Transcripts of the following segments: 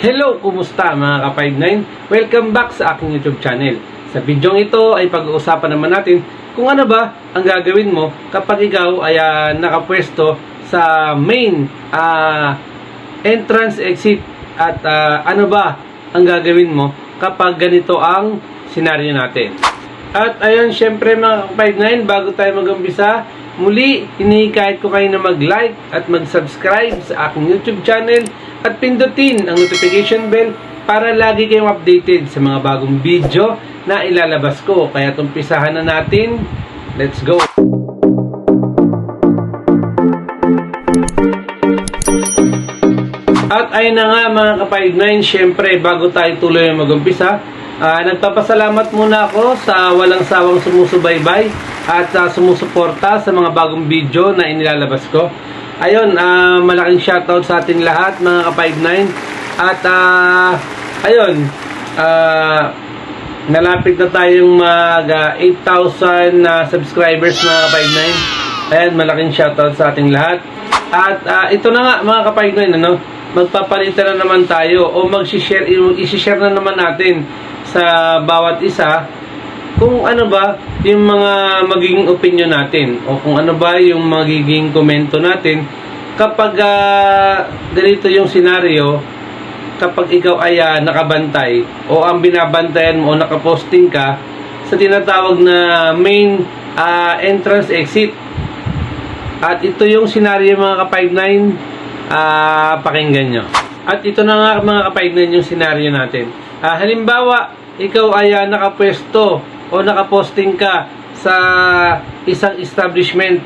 Hello, kumusta mga ka-59? Welcome back sa aking YouTube channel. Sa video ito ay pag-uusapan naman natin kung ano ba ang gagawin mo kapag ikaw ay ah, nakapwesto sa main ah, entrance exit at ah, ano ba ang gagawin mo kapag ganito ang senaryo natin. At ayun, syempre mga ka-59, bago tayo mag-umpisa, muli, hinihikayat ko kayo na mag-like at mag-subscribe sa aking YouTube channel at pindutin ang notification bell para lagi kayong updated sa mga bagong video na ilalabas ko. Kaya tumpisahan na natin. Let's go! At ayun na nga mga ka-59, syempre bago tayo tuloy mag-umpisa, ah, nagpapasalamat muna ako sa walang sawang sumusubaybay at sa sumusuporta sa mga bagong video na inilalabas ko. Ayun, ah, malaking shoutout sa ating lahat mga ka-59 at ah, ayun, ah, nalapit na tayong mag ah, 8,000 na subscribers mga ka-59. Ayan, malaking shoutout sa ating lahat. At ah, ito na nga mga kapag ano, magpapalitan na naman tayo o mag-share, i-share na naman natin sa bawat isa kung ano ba yung mga magiging opinion natin o kung ano ba yung magiging komento natin kapag ah, ganito yung senaryo kapag ikaw ay ah, nakabantay o ang binabantayan mo o nakaposting ka sa tinatawag na main ah, entrance exit at ito yung senaryo mga ka-59 ah pakinggan nyo. At ito na nga mga ka-59 yung senaryo natin. Ah, halimbawa, ikaw ay ah, nakapwesto o nakaposting ka sa isang establishment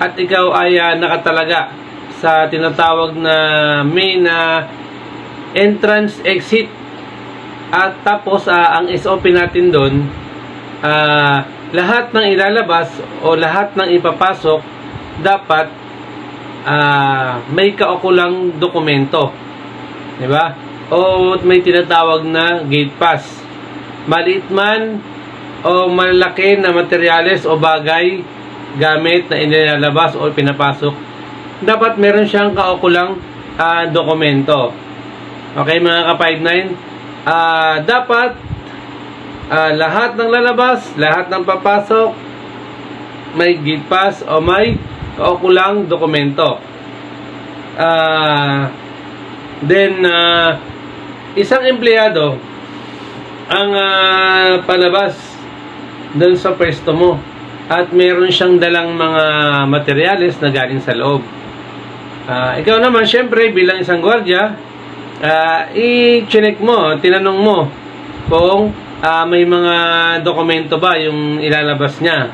at ikaw ay ah, nakatalaga sa tinatawag na main na entrance exit at tapos ah, ang SOP natin doon ah, lahat ng ilalabas o lahat ng ipapasok dapat ah, may kaukulang dokumento. 'Di ba? O may tinatawag na gate pass. Maliit man o malaki na materyales o bagay gamit na inilalabas o pinapasok, dapat meron siyang kaukulang ah, dokumento. Okay mga ka-59, ah, dapat ah, lahat ng lalabas, lahat ng papasok, may gate pass o may kaukulang dokumento. Ah, then, ah, isang empleyado ang ah, palabas doon sa pwesto mo at meron siyang dalang mga materyales na galing sa loob. Ah, ikaw naman, syempre, bilang isang gwardiya, ah, i-check mo, tinanong mo kung ah, may mga dokumento ba yung ilalabas niya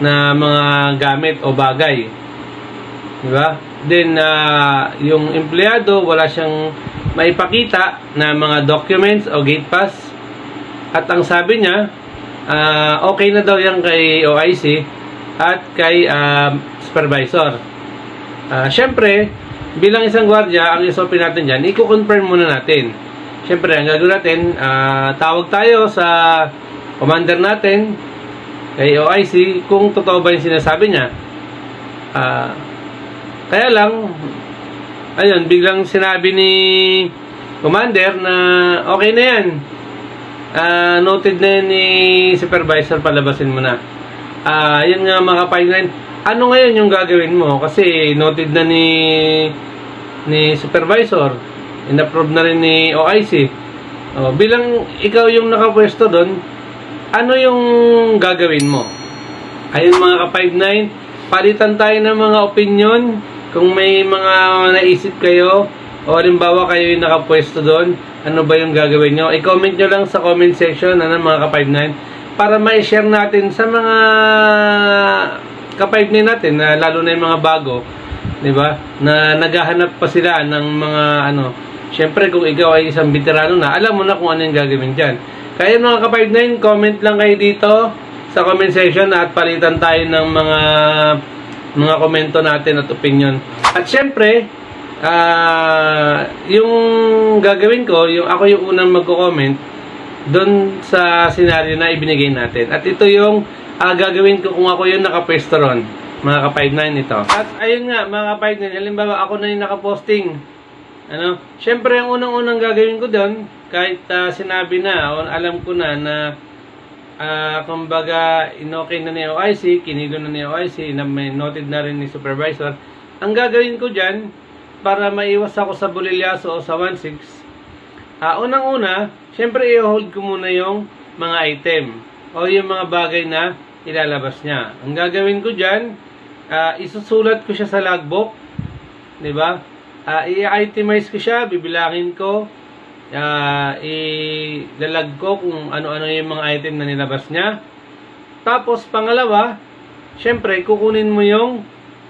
na mga gamit o bagay. Di ba? Then, ah, yung empleyado, wala siyang maipakita na mga documents o gate pass. At ang sabi niya, ah, okay na daw yan kay OIC at kay ah, supervisor. Ah, Siyempre, bilang isang gwardiya, ang isopin natin dyan, i-confirm muna natin. Siyempre, ang gagawin natin, ah, tawag tayo sa commander natin, kay OIC, kung totoo ba yung sinasabi niya. Ah, kaya lang, ayun, biglang sinabi ni commander na okay na yan. Ah, noted na ni supervisor, palabasin mo na. Ah, yun nga mga kapainan. Ano ngayon yung gagawin mo? Kasi noted na ni ni supervisor. In-approve na rin ni OIC. Oh, bilang ikaw yung nakapwesto doon, ano yung gagawin mo? Ayun mga ka-59, palitan tayo ng mga opinion. Kung may mga naisip kayo, o halimbawa kayo yung nakapwesto doon, ano ba yung gagawin nyo? I-comment nyo lang sa comment section, ano mga ka-59, para ma-share natin sa mga ka-59 natin, na lalo na yung mga bago, di ba? Na naghahanap pa sila ng mga ano, Siyempre, kung ikaw ay isang veterano na, alam mo na kung ano yung gagawin dyan. Kaya mga ka-59, comment lang kayo dito sa comment section at palitan tayo ng mga mga komento natin at opinion. At syempre, ah yung gagawin ko, yung ako yung unang magko-comment doon sa senaryo na ibinigay natin. At ito yung ah, gagawin ko kung ako yung nakapwesto ron. Mga ka-59 ito. At ayun nga, mga ka-59, halimbawa ako na yung nakaposting Ano? Siyempre, ang unang-unang gagawin ko doon, kahit ah, sinabi na, o alam ko na na ah kumbaga, inokay na ni OIC, kinilo na ni OIC, na may noted na rin ni supervisor, ang gagawin ko dyan, para maiwas ako sa bulilyaso o sa 1.6, ah unang-una, siyempre i-hold ko muna yung mga item o yung mga bagay na ilalabas niya. Ang gagawin ko dyan, ah, isusulat ko siya sa logbook, di ba? Ah, i-itemize ko siya, bibilangin ko, ah ilalag ko kung ano-ano yung mga item na nilabas niya. Tapos, pangalawa, syempre, kukunin mo yung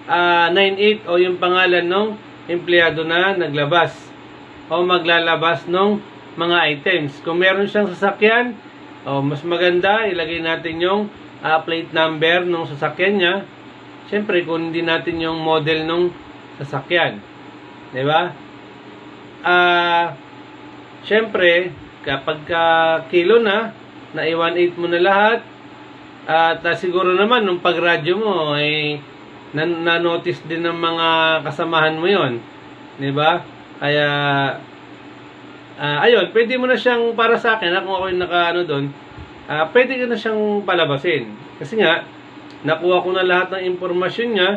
ah, 98 o yung pangalan ng empleyado na naglabas o maglalabas ng mga items. Kung meron siyang sasakyan, o mas maganda, ilagay natin yung ah, plate number ng sasakyan niya. Siyempre, kung hindi natin yung model ng sasakyan. Di ba? Ah, Siyempre, kapag ka kilo na, na i-18 mo na lahat, at ah, siguro naman, nung pag-radyo mo, ay na- na-notice din ng mga kasamahan mo yon Di ba? Kaya, ah, ayun, pwede mo na siyang, para sa akin, kung ako yung naka-ano doon, ah, pwede ka na siyang palabasin. Kasi nga, nakuha ko na lahat ng impormasyon niya,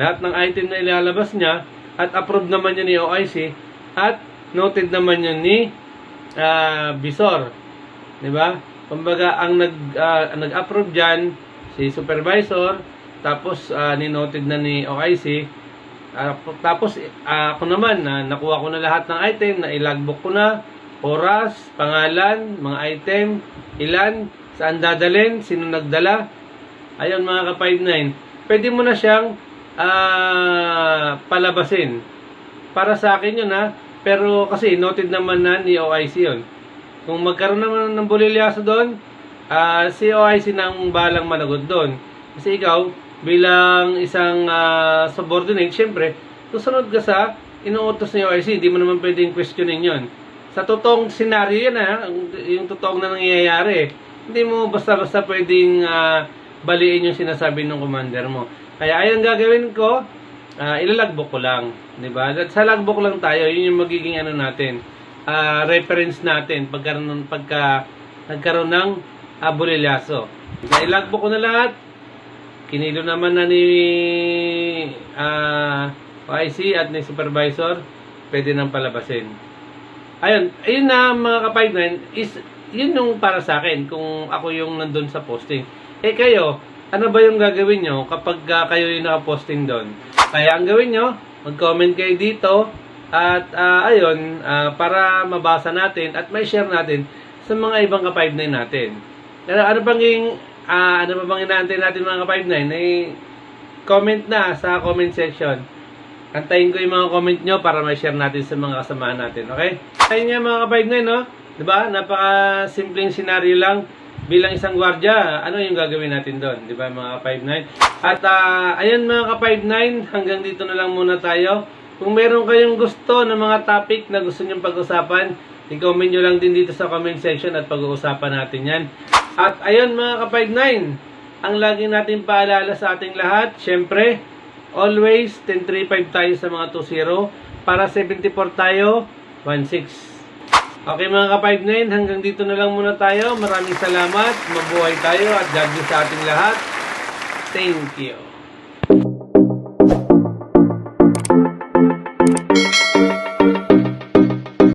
lahat ng item na ilalabas niya, at approved naman yun ni OIC, at noted naman yun ni ah, Bisor. 'Di ba? Kumbaga ang nag ah, ang nag-approve diyan si supervisor tapos ah, ni-noted na ni OIC Ah, p- tapos ah, ako naman na nakuha ko na lahat ng item na ilagbook ko na oras, pangalan, mga item, ilan, saan dadalhin, sino nagdala. Ayun mga ka-59. Pwede mo na siyang ah, palabasin. Para sa akin yun ha. Pero kasi noted naman na ni OIC yun. Kung magkaroon naman ng bulilyaso doon, ah, si OIC na ang balang managot doon. Kasi ikaw, bilang isang ah, subordinate, syempre, susunod ka sa inuutos ni OIC. Hindi mo naman pwedeng questionin yon. Sa totoong senaryo yan ha, ang- yung totoong na nangyayari. Hindi mo basta-basta pwedeng ah, baliin yung sinasabi ng commander mo. Kaya ayun gagawin ko, Ah, ilalagbook ko lang, 'di ba? At sa logbook lang tayo, 'yun yung magiging ano natin, ah, reference natin pagka pagka nagkaroon ng uh, bulilyaso. Kaya ilagbook ko na lahat. Kinilo naman na ni ah YC at ni supervisor, pwede nang palabasin. Ayun, ayun na mga ka-59 is yun yung para sa akin kung ako yung nandun sa posting. Eh kayo, ano ba yung gagawin nyo kapag ah, kayo yung naka-posting doon? Kaya ang gawin nyo, mag-comment kayo dito at ah, ayun, ah, para mabasa natin at may share natin sa mga ibang ka-59 natin. Pero ano bang yung, ah, ano ba bang inaantay natin mga ka-59? Eh, comment na sa comment section. Antayin ko yung mga comment nyo para ma-share natin sa mga kasamahan natin, okay? Ayun nga mga kapayag na no? Diba? Napaka-simpleng senaryo lang bilang isang gwardya. Ano yung gagawin natin doon? Diba mga kapayag na At ah, ayun mga kapayag na hanggang dito na lang muna tayo. Kung meron kayong gusto ng mga topic na gusto nyong pag-usapan, i-comment nyo lang din dito sa comment section at pag-uusapan natin yan. At ayun mga kapayag 9, ang lagi natin paalala sa ating lahat, syempre, always 1035 tayo sa mga 20, para 74 tayo, 16. Okay mga ka-59, hanggang dito na lang muna tayo. Maraming salamat, mabuhay tayo at God sa ating lahat. Thank you.